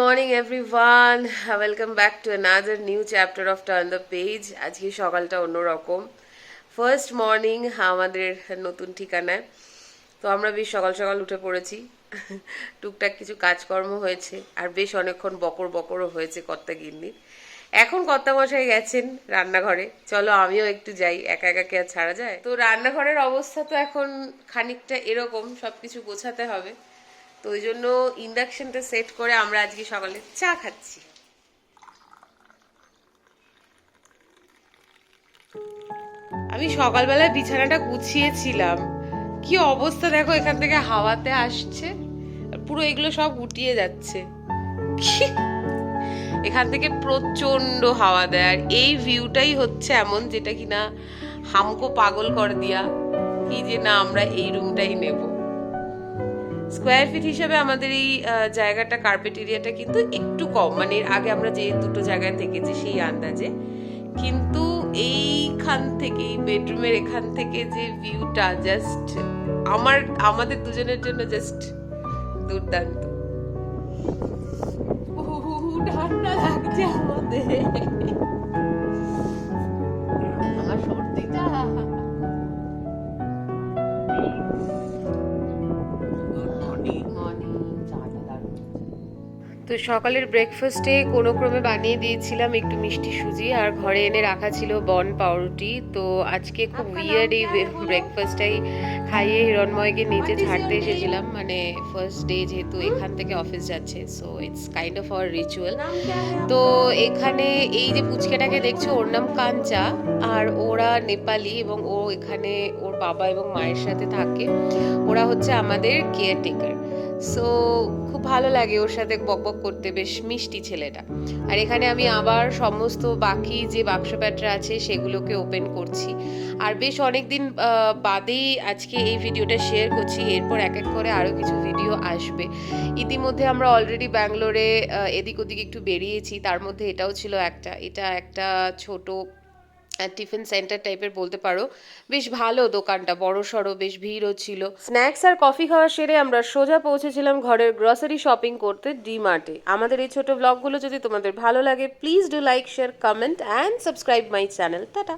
Morning everyone welcome back to another new chapter of turn the page আজকে সকালটা অন্যরকম। First morning আমাদের নতুন ঠিকানায় তো আমরা বেশ সকাল সকাল উঠে পড়েছি। টুকটাক কিছু কাজকর্ম হয়েছে, আর বেশ অনেকক্ষণ বকর বকরও হয়েছে কর্তা গিন্নির। এখন কর্তা মশাই গেছেন রান্নাঘরে। চলো আমিও একটু যাই, একা একা কে আর ছাড়া যায়? তো রান্নাঘরের অবস্থা তো এখন খানিকটা এরকম, সবকিছু গোছাতে হবে। তো ওই জন্য ইন্ডাকশনটা সেট করে আমরা আজকে সকালে চা খাচ্ছি। আমি সকালবেলায় বিছানাটা গুছিয়েছিলাম। কি অবস্থা দেখো এখান থেকে হাওয়াতে আসছে। পুরো এগুলো সব গুটিয়ে যাচ্ছে? এখান থেকে প্রচণ্ড হাওয়া দেয়। আর এই ভিউটাই হচ্ছে এমন যেটা কিনা হামকো পাগল কর দিয়া। কি যে না আমরা এই রুমটাই নেব। স্কোয়ার ফিট হিসাবে আমাদের এই জায়গাটা কার্পেট এরিয়াটা কিন্তু একটু কম। মানে আগে আমরা যে দুটো জায়গায় থেকেছি সেই আন্দাজে। কিন্তু এইখান থেকে, এই বেডরুমের এখান থেকে যে ভিউটা জাস্ট আমার, আমাদের দুজনের জন্য জাস্ট দুর্দান্ত। ঠান্ডা লাগছে আমাদের। আমার সর্দিটা। তো সকালের ব্রেকফাস্টে কোনো ক্রমে বানিয়ে দিয়েছিলাম একটু মিষ্টি সুজি আর ঘরে এনে রাখা ছিল বন পাউরুটি। তো আজকে খুব উইয়ার্ড এই ব্রেকফাস্টটাই খাইয়ে হিরণময়কে নিচে ছাড়তে এসেছিলাম। মানে ফার্স্ট ডে যেহেতু এখান থেকে অফিস যাচ্ছে so it's kind of our ritual তো এখানে এই যে পুচকেটাকে দেখছ ওর নাম কাঞ্চা আর ওরা নেপালি এবং ও এখানে ওর বাবা এবং মায়ের সাথে থাকে। ওরা হচ্ছে আমাদের কেয়ারটেকার সো খুব ভালো লাগে ওর সাথে বকবক করতে, বেশ মিষ্টি ছেলেটা। আর এখানে আমি আবার সমস্ত বাকি যে বাক্স প্যাটরা আছে, সেগুলোকে ওপেন করছি। আর বেশ অনেক দিন বাদেই আজকে এই ভিডিওটা শেয়ার করছি, এরপর এক এক করে আরও কিছু ভিডিও আসবে। ইতিমধ্যে আমরা অলরেডি ব্যাঙ্গালোরে এদিক ওদিক একটু বেরিয়েছি, তার মধ্যে এটাও ছিল একটা। এটা একটা ছোট টিফিন সেন্টার টাইপের বলতে পারো। বেশ ভালো দোকানটা, বড় সড়ো, বেশ ভিড়ও ছিল। স্ন্যাক্স আর কফি খাওয়া সেরে আমরা সোজা পৌঁছেছিলাম ঘরের গ্রসারি শপিং করতে ডি মার্টে আমাদের এই ছোট ব্লগগুলো যদি তোমাদের ভালো লাগে please do like share comment and subscribe my channel tata!